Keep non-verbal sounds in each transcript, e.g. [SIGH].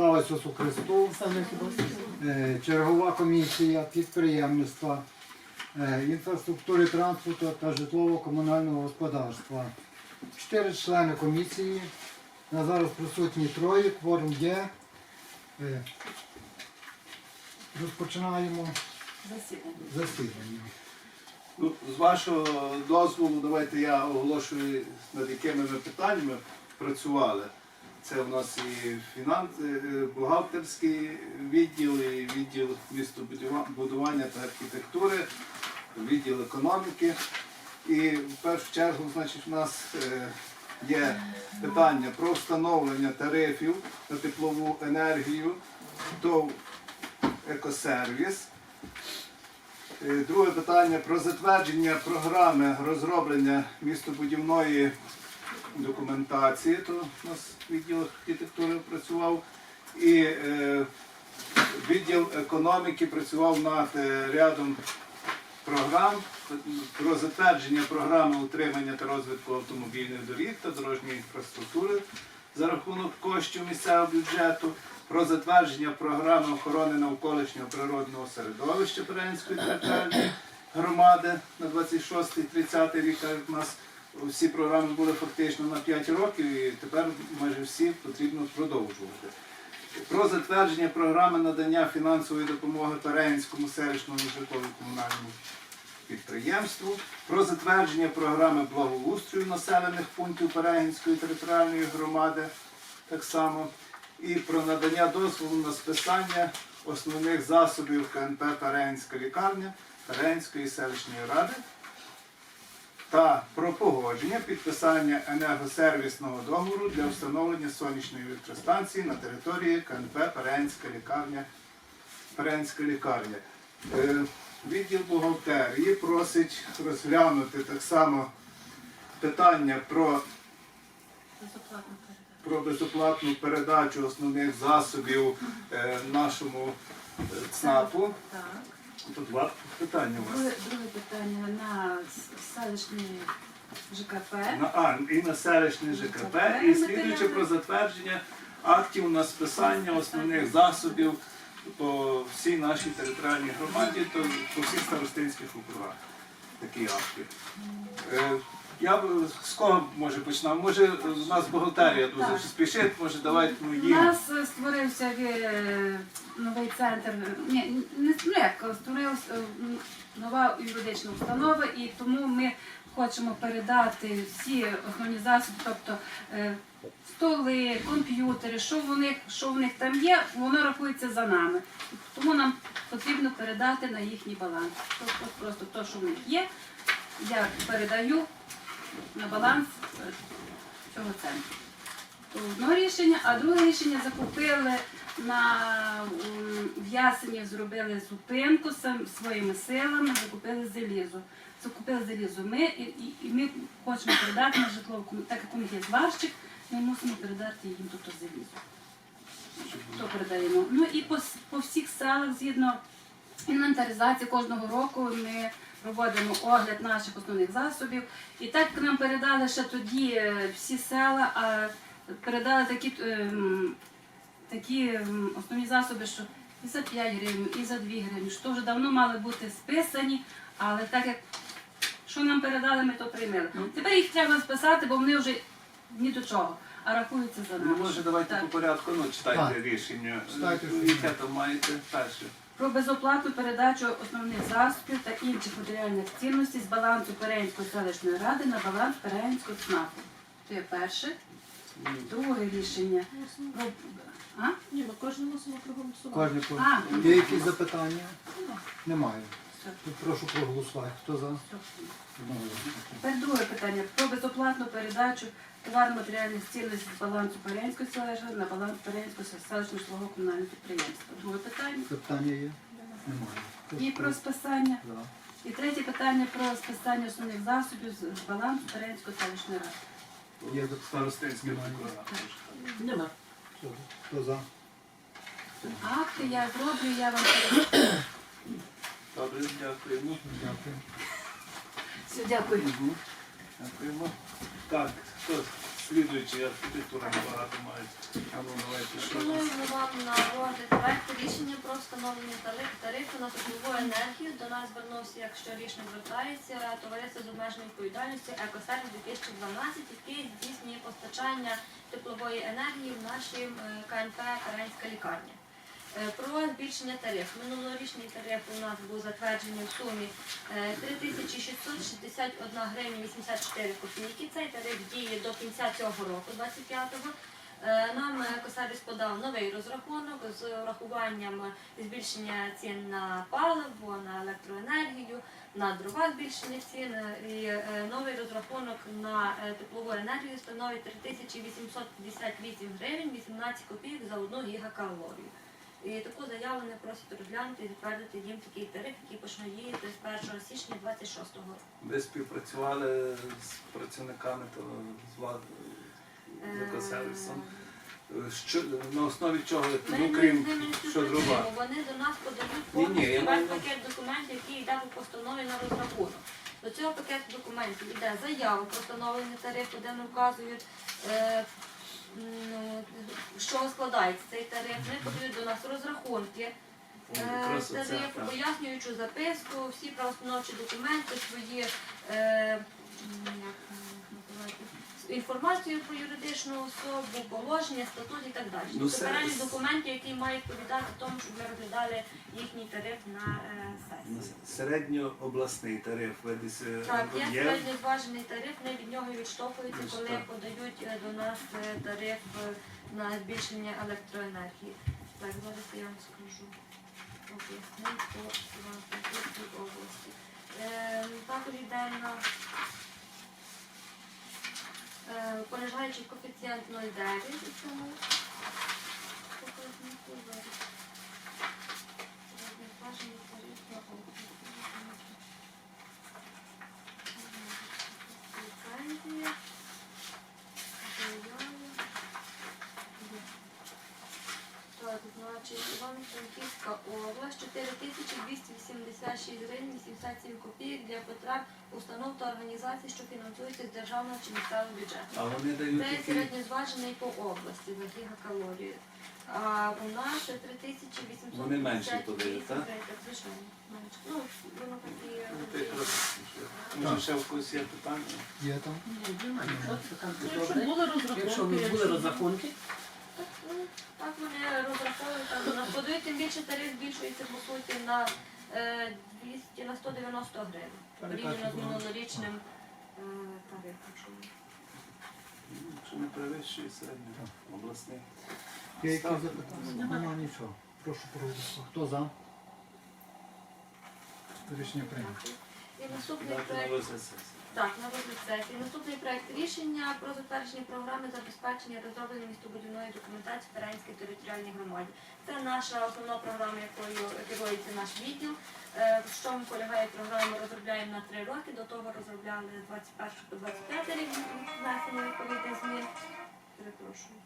Слава Ісусу Христу! Е, Чергова комісія підприємництва, е, інфраструктури транспорту та житлово-комунального господарства. Чотири члени комісії. На зараз присутні троє, кворум є. Е, Розпочинаємо засідання. Ну, з вашого дозволу, давайте я оголошую, над якими ми питаннями працювали. Це в нас і фінанс, е, бухгалтерський відділ, і відділ містобудування та архітектури, відділ економіки. І в першу чергу, значить, у нас е, є питання про встановлення тарифів на теплову енергію, ТОВ екосервіс. Е, Друге питання про затвердження програми розроблення містобудівної документації. То у нас відділ архітектури працював. І е, відділ економіки працював над е, рядом програм про затвердження програми утримання та розвитку автомобільних доріг та дорожньої інфраструктури за рахунок коштів місцевого бюджету, про затвердження програми охорони навколишнього природного середовища Перенської територіальної громади на 26-30 рік. У нас всі програми були фактично на 5 років і тепер майже всі потрібно продовжувати. Про затвердження програми надання фінансової допомоги Переїнському селищному житлово-комунальному підприємству, про затвердження програми благоустрою населених пунктів Перегінської територіальної громади, так само, і про надання дозволу на списання основних засобів КНП Перегінська лікарня Перегінської селищної ради та про погодження підписання енергосервісного договору для встановлення сонячної електростанції на території КНП Перегінська лікарня Перенська лікарня. Е, Відділ бухгалтерії просить розглянути так само питання про, про безоплатну передачу основних засобів е, нашому е, ЦНАПу. Тут два питання у вас. Друге, друге питання на с- селищний ЖКП. На, а, і на селищне ЖКП, і слідуючи про затвердження актів на списання основних засобів по всій нашій територіальній громаді, то по всіх старостинських округах. Такі акти. Е, я б з кого може починав? Може у нас бухгалтерія дуже Так. спішить, може давайте ну, У їм. нас е, створився е, новий центр. Ні, не ну як створилася нова юридична установа, і тому ми хочемо передати всі основні засоби, тобто е, столи, комп'ютери, що в них, що в них там є, воно рахується за нами. Тому нам потрібно передати на їхній баланс. Тобто просто те, що в них є, я передаю на баланс е, цього центру. То одне рішення, а друге рішення закупили на в Ясенів, зробили зупинку своїми силами, закупили залізо. Закупили залізо ми і, і, і ми хочемо передати на кому- так як у них є зварщик, ми мусимо передати їм тут залізо. То передаємо. Ну і по, по всіх селах згідно інвентаризації кожного року ми проводимо огляд наших основних засобів. І так нам передали ще тоді е, всі села, а передали такі, ем, такі ем, основні засоби, що і за 5 гривень, і за 2 гривні, що вже давно мали бути списані, але так як що нам передали, ми то приймали. Тепер їх треба списати, бо вони вже ні до чого, а рахуються за Ну, нами. може, давайте Так. по порядку, ну, читайте Так. рішення. Читайте Ну, рішення. Яке там маєте перше? про безоплатну передачу основних засобів та інших матеріальних цінностей з балансу Переїнської селищної ради на баланс Переїнського ЦНАПу. Це є перше. Друге рішення. Про... А? Ні, ми кожен мусимо проголосувати. Кожне по- А. Є якісь запитання? Немає. Тут Прошу проголосувати. Хто за? Тепер друге питання. Про безоплатну передачу товарно-матеріальних цінностей з балансу Переїнської селищної на баланс Переїнського селищного житлового комунального підприємства. Друге питання. Запитання є? Немає. І про списання. За. І третє питання про списання основних засобів з балансу Переїнської селищної ради. Є Немає. Нема. Хто за? Хто за? Акти я зроблю, я вам передаю. Добре, дякуємо. Дякую. Все, дякую. Мгм. Дякуємо. Так, хто слідуючий архітектура багато мають. А ну давайте що Пропонуємо вам на розгляд проект рішення про встановлення тариф- тарифу на теплову енергію. До нас звернувся, якщо рішення звертається, товариство з обмеженою відповідальністю «Екосервіс 2012», який здійснює постачання теплової енергії в нашій е, КНП «Каренська лікарня». Е, Про збільшення тарифу. Минулорічний тариф у нас був затверджений в сумі е, 3661 гривня 84 копійки. Цей тариф діє до кінця цього року, 25-го. Е, Нам е, Косаріс подав новий розрахунок з урахуванням збільшення цін на паливо, на електроенергію, на дрова збільшення цін. І новий розрахунок на теплову енергію становить 3858 гривень 18 копійок за одну гігакалорію. І таку заяву вони просять розглянути і затвердити їм такий тариф, який почне діяти з 1 січня 26-го року. ви співпрацювали з працівниками то з владою з екосервісом. Що на основі чого Ми ну, не- крім що дрова? Вони до нас подають Ні, ні, повністю я маю пакет документів, який йде по постанові на розрахунок. До цього пакету документів йде заява про встановлення тарифу, де ми вказують, е, з чого складається цей тариф. Вони подають до нас розрахунки. Е, тарифу, пояснюючу записку, всі правоустановчі документи, свої е, як, називається, інформацію про юридичну особу, положення, статут і так далі. Ну, Тобто це- перелік документів, які мають відповідати тому, щоб ми розглядали їхній тариф на е, сесії. Середньообласний тариф ви десь е, Так, є є? середньозважений тариф, вони від нього відштовхуються, Ось коли так. подають е, до нас е, тариф е, на збільшення електроенергії. Так, зараз я вам скажу. Об'яснив по Івано-Франківській області. Е, Також йде на понижаючий коефіцієнт 0,9 у цьому показнику. Середньозважений тариф. Значить, Івано-Франківська область 4286 гривень 87 копійок для потреб установ та організацій, що фінансуються з державного чи місцевого бюджету. А вони дають Це такі середньозважений по області за гігакалорію. А у нас це 3858 Вони менші подають, так? Звичайно, менше. Ну, воно такі... Ну, ти Може ще в когось є питання? Є там? Ні, немає. Що там? Якщо були Якщо розрахунки, були розрахунки, Так, ну, так вони розраховують, там, на- тим більше тариф збільшується, по суті, на е, 200, на 190 гривень. Порівняно з минулорічним е, тарифом. що. Чи не перевищує середньо обласний? Є якісь запитання? Нема нічого. Прошу проголосувати. Хто за? Рішення прийнято. І наступний проект. Так, на розгляд сесії. Наступний проект рішення про затвердження програми забезпечення розроблення містобудівної документації в Таранській територіальній громаді. Це наша основна програма, якою керується наш відділ. Е, В чому полягає програма, розробляємо на три роки. До того розробляли з 21 по 25 рік внесення відповідних змін. Перепрошую.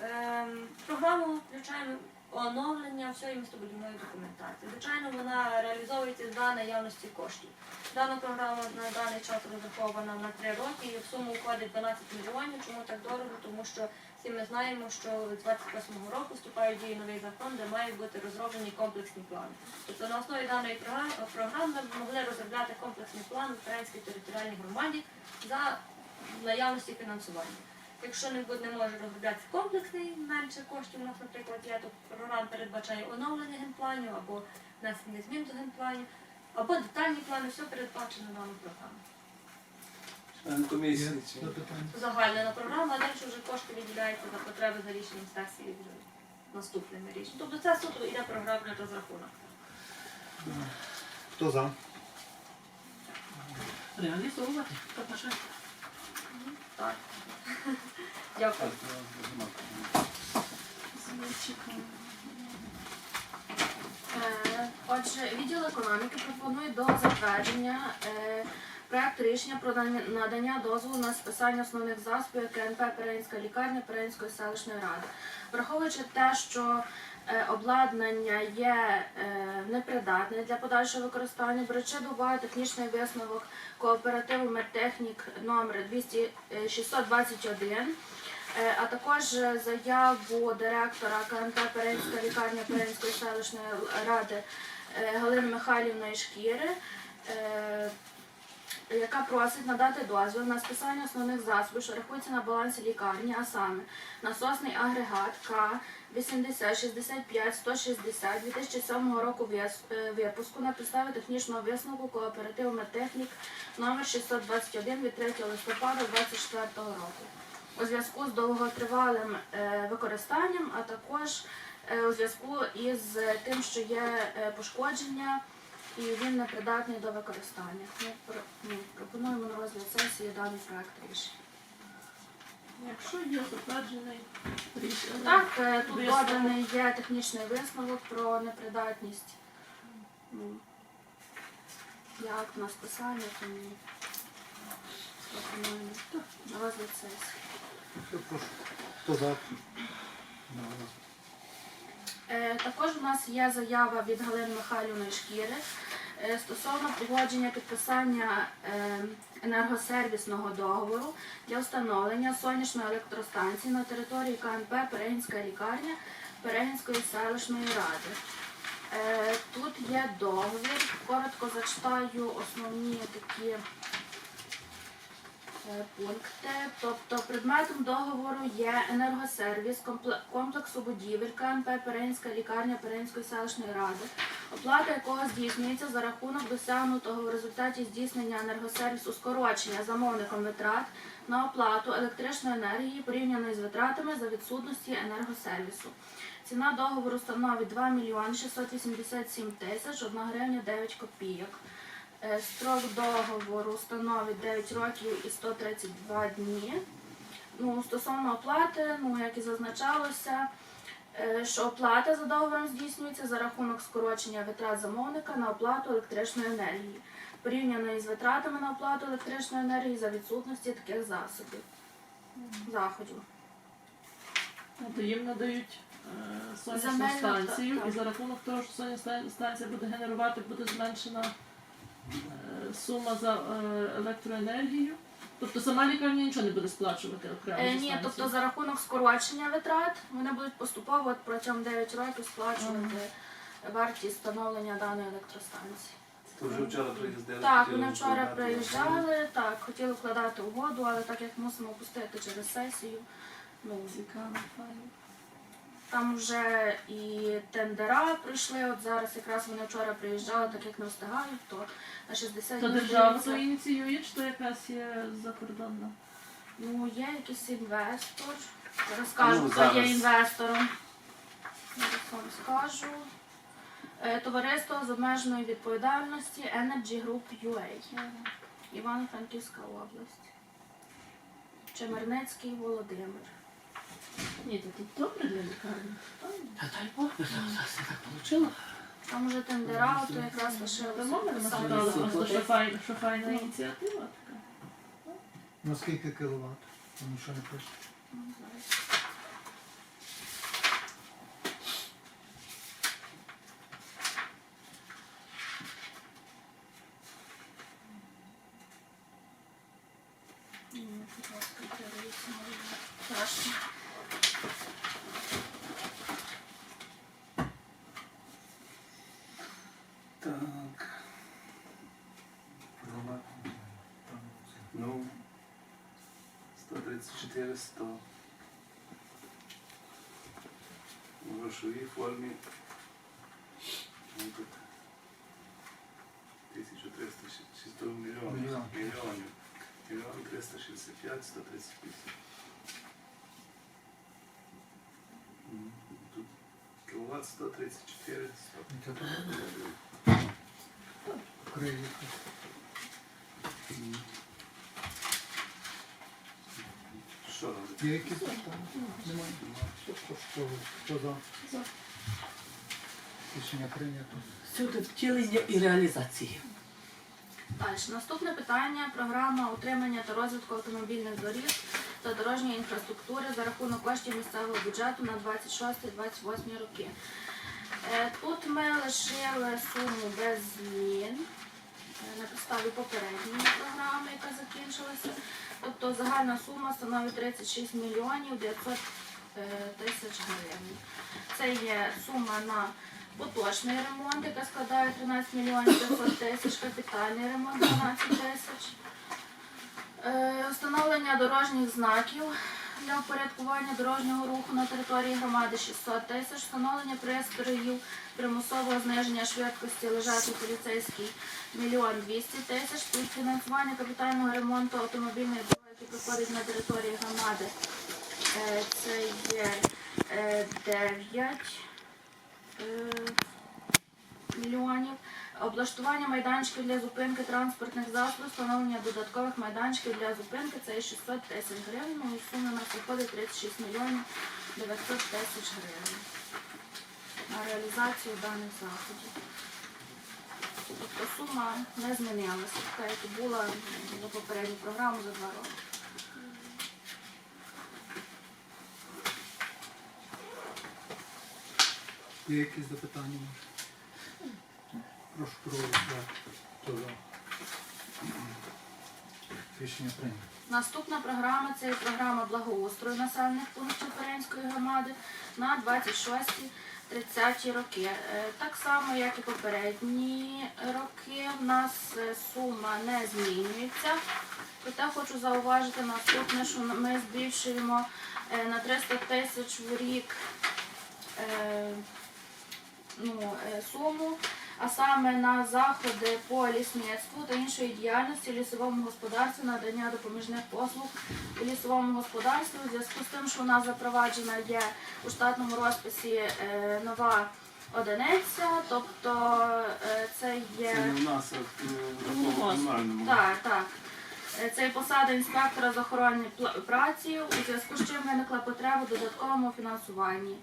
Ем, Програму включаємо оновлення всієї містобудівної документації. Звичайно, вона реалізовується за наявності коштів. Дана програма на даний час розрахована на три роки і в суму входить 12 мільйонів. Чому так дорого? Тому що всі ми знаємо, що з 28-го року вступає в дію новий закон, де мають бути розроблені комплексні плани. Тобто на основі даної програми, ми могли розробляти комплексний план Українській територіальній громаді за наявності фінансування. Якщо не буде не може розроблятися комплексний, менше коштів у нас, наприклад, є, то програма передбачає оновлення генпланів або внесення змін до генпланів, або детальні плани, все передбачено даною програмою. Комісії? Загальна програма, а далі вже кошти виділяються за потреби за рішенням сесії вже наступними рішеннями. Тобто це суто йде програмний розрахунок. Хто за? реалізовувати. Так. [LAUGHS] Дякую. Е, Отже, відділ економіки пропонує до затвердження е, проект рішення про надання- дозволу на списання основних засобів КНП Перенська лікарня Перенської селищної ради. Враховуючи те, що обладнання є е, непридатне для подальшого використання, беручи до уваги технічний висновок кооперативу Медтехнік номер 200, е, 621, Е, А також е, заяву директора КНП Перенська лікарня Перенської селищної ради е, Галини Михайлівної Шкіри, е, яка просить надати дозвіл на списання основних засобів, що рахуються на балансі лікарні, а саме насосний агрегат К 80 65 160 2007 року е, випуску на підставі технічного висновку кооперативу медтехнік номер 621 від 3 листопада 2024 року. У зв'язку з довготривалим е, використанням, а також е, у зв'язку із тим, що є пошкодження і він непридатний до використання. Ми ну, пропонуємо на розгляд сесії даний проект рішення. Якщо є затверджений рішення. Так, е, тут Висновок. доданий є технічний висновок про непридатність. Ну, акт на списання, тому пропонуємо на розгляд сесії. Прошу. Хто за? На голос. Е, Також у нас є заява від Галини Михайлівної Шкіри е, стосовно погодження підписання е, енергосервісного договору для встановлення сонячної електростанції на території КНП Перегінська лікарня Перегінської селищної ради. Тут є договір, коротко зачитаю основні такі пункти. Тобто предметом договору є енергосервіс компле- комплексу будівель КНП Перенська лікарня Перенської селищної ради, оплата якого здійснюється за рахунок досягнутого в результаті здійснення енергосервісу скорочення замовником витрат на оплату електричної енергії порівняно з витратами за відсутності енергосервісу. Ціна договору становить 2 мільйони 687 тисяч 1 гривня 9 копійок. Е, Строк договору становить 9 років і 132 дні. Ну, стосовно оплати, ну як і зазначалося, е, що оплата за договором здійснюється за рахунок скорочення витрат замовника на оплату електричної енергії, порівняно із витратами на оплату електричної енергії за відсутності таких засобів заходів. Тобто їм надають е, сонячну Земельну, станцію, так, і так. за рахунок того, що сонячна станція буде генерувати, буде зменшена сума за е, електроенергію. Тобто сама лікарня нічого не буде сплачувати окремо. Е, за ні, тобто за рахунок скорочення витрат вони будуть поступово от протягом 9 років сплачувати вартість встановлення даної електростанції. То вже вчора приїздили. Так, вони вчора приїжджали, так, хотіли вкладати угоду, але так як мусимо пустити через сесію, ну Цікаво, файно. Там вже і тендера прийшли. От зараз якраз вони вчора приїжджали, так як не встигають, то на 60 То днів держава здається, то ініціює, чи то якась є закордонна? Ну, є якийсь інвестор. Розкажу, Ну, хто є зараз. інвестором. Зараз вам скажу. Е, Товариство з обмеженої відповідальності Energy Group UA. Івано-Франківська область. Чемерницький Володимир. Ні, то тут добре для лікарні. Та дай Бог, би зараз так получило. Там уже тендера, то якраз можна підписати. сказали, просто що файна, ініціатива така. На скільки кіловат? Тому що не пише. Ну, зараз. Ні, будь ласка, передивіться мою чашку. Так. Ну, 134, 100. У грошовій формі. Ну, тут 1300 мільйонів. Мільйон. Мільйонів. Мільйон 365, 135. М, Тут кіловат 134, 100. І це тут Криє. Що робити? Є якісь питання? Немає. Хто, за? За. Рішення прийнято. Всюди втілення і реалізації. Далі. Наступне питання програма утримання та розвитку автомобільних доріг та дорожньої інфраструктури за рахунок коштів місцевого бюджету на 26-28 роки. Е, Тут ми лишили суму без змін. На підставі попередньої програми, яка закінчилася. Тобто загальна сума становить 36 мільйонів 900 е, тисяч гривень. Це є сума на поточний ремонт, яка складає 13 мільйонів 500 тисяч, капітальний ремонт 12 тисяч. Е, Встановлення дорожніх знаків для упорядкування дорожнього руху на території громади 600 тисяч, встановлення пристроїв примусового зниження швидкості лежачий поліцейський мільйон 200 тисяч, співфінансування капітального ремонту автомобільної дороги, який проходить на території громади. Е, Це є е, 9 е, мільйонів. Облаштування майданчиків для зупинки транспортних засобів, встановлення додаткових майданчиків для зупинки це є 600 тисяч гривень, і сума у нас виходить 36 мільйонів 900 тисяч гривень на реалізацію даних заходів. Тобто сума не змінилася, така як була за попередню програму за два роки. Є якісь запитання? Хто за? Рішення прийнято. Наступна програма це програма благоустрою населених пунктів Перенської громади на 26-30 роки. Е, Так само, як і попередні роки, в нас е, сума не змінюється. Проте хочу зауважити наступне, що ми збільшуємо е, на 300 тисяч в рік ну, суму а саме на заходи по лісництву та іншої діяльності лісовому господарстві, надання допоміжних послуг у лісовому господарстві. У зв'язку з тим, що у нас запроваджена є у штатному розписі е, нова одиниця, тобто е, це є. Це не в нас, а в е, комунальному. Так, так. Це посада інспектора з охорони праці, у зв'язку з чим виникла потреба в додатковому фінансуванні.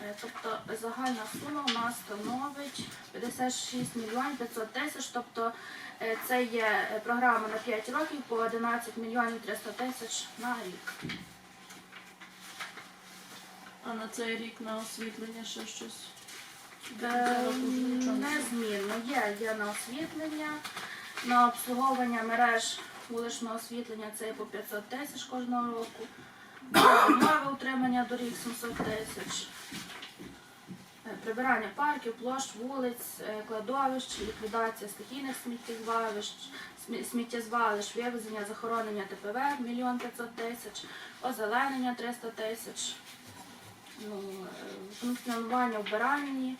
Е, Тобто загальна сума у нас становить 56 мільйонів 500 тисяч, тобто е, це є е, програма на 5 років по 11 мільйонів 300 тисяч на рік. А на цей рік на освітлення ще щось. Незмінно є, є на освітлення, на обслуговування мереж вуличного освітлення це по 500 тисяч кожного року. Нове утримання доріг 700 тисяч. Прибирання парків, площ, вулиць, е, кладовищ, ліквідація стихійних сміттєзвалищ, сміттєзвалищ, вивезення, захоронення ТПВ 1 500 тисяч, озеленення 300 тисяч, ну, е, функціонування вбиральні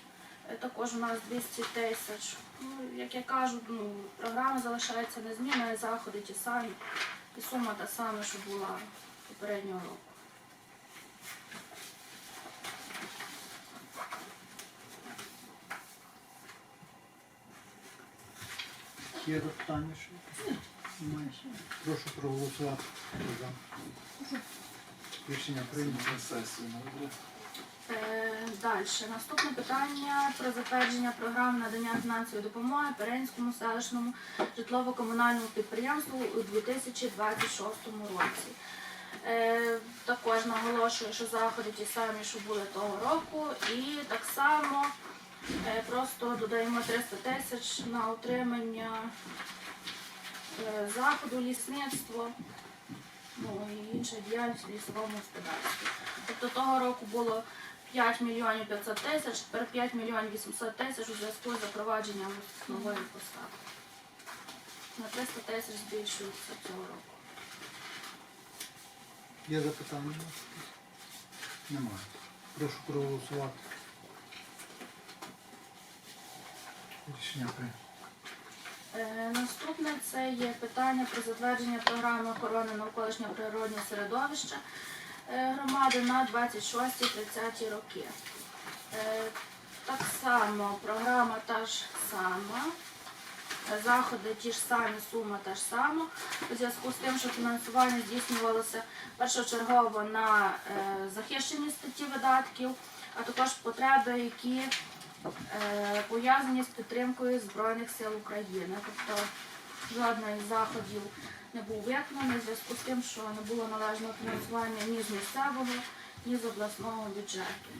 е, також у нас 200 тисяч. Ну, як я кажу, ну, програма залишається незмінною, заходи ті самі, і сума та сама, що була попереднього року. Є запитання ще? Немає. Прошу проголосувати. За? Рішення прийнято. На сесію наведе. Е, Далі. Наступне питання про затвердження програм надання фінансової допомоги Перенському селищному житлово-комунальному підприємству у 2026 році. Е, Також наголошую, що заходи ті самі, що були того року, і так само просто додаємо 300 тисяч на утримання е, заходу, лісництво, ну і інша діяльність в лісовому господарстві. Тобто того року було 5 мільйонів 500 тисяч, тепер 5 мільйонів 800 тисяч у зв'язку з запровадженням нової посади. На 300 тисяч збільшується цього року. Є запитання? Немає. Прошу проголосувати. Рішення прийнято. Е, Наступне це є питання про затвердження програми охорони навколишнього природнього середовища е, громади на 26-30 роки. Е, Так само програма та ж сама. Заходи ті ж самі, сума та ж сама. У зв'язку з тим, що фінансування здійснювалося першочергово на е, захищені статті видатків, а також потреби, які пов'язані з підтримкою Збройних сил України. Тобто жодний з заходів не був виконаний в зв'язку з тим, що не було належного фінансування ні з місцевого, ні з обласного бюджету.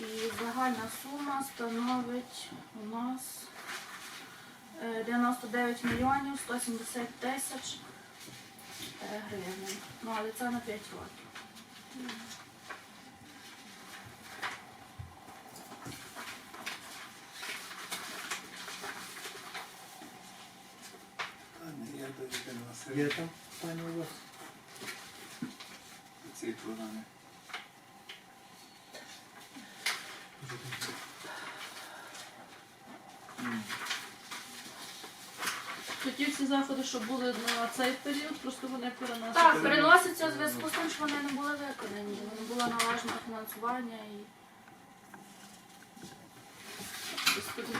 І загальна сума становить у нас е, 99 мільйонів 170 тисяч е, гривень. Ну, але це на 5 років. Та ні, я до Ірини Є там питання у вас? в цій програмі. Тоді всі заходи, що були на цей період, просто вони переносять. Так, переноситься у зв'язку з тим, що вони не були виконані. Не було належного фінансування і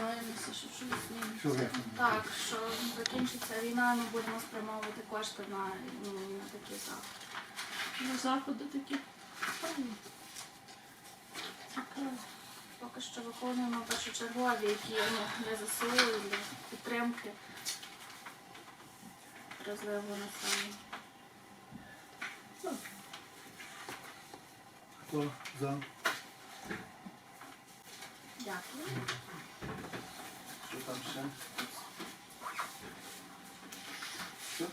Сподіваємося, що щось зміниться. Так, що закінчиться війна, ми будемо спрямовувати кошти на, ну, на такі заходи. Ну, заходи такі. Цікаво. Поки що виконуємо першочергові, які ну, для ЗСУ для підтримки розливу населення. Хто за? Дякую. Що там ще? Все?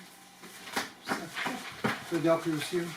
Все. Дякую всім.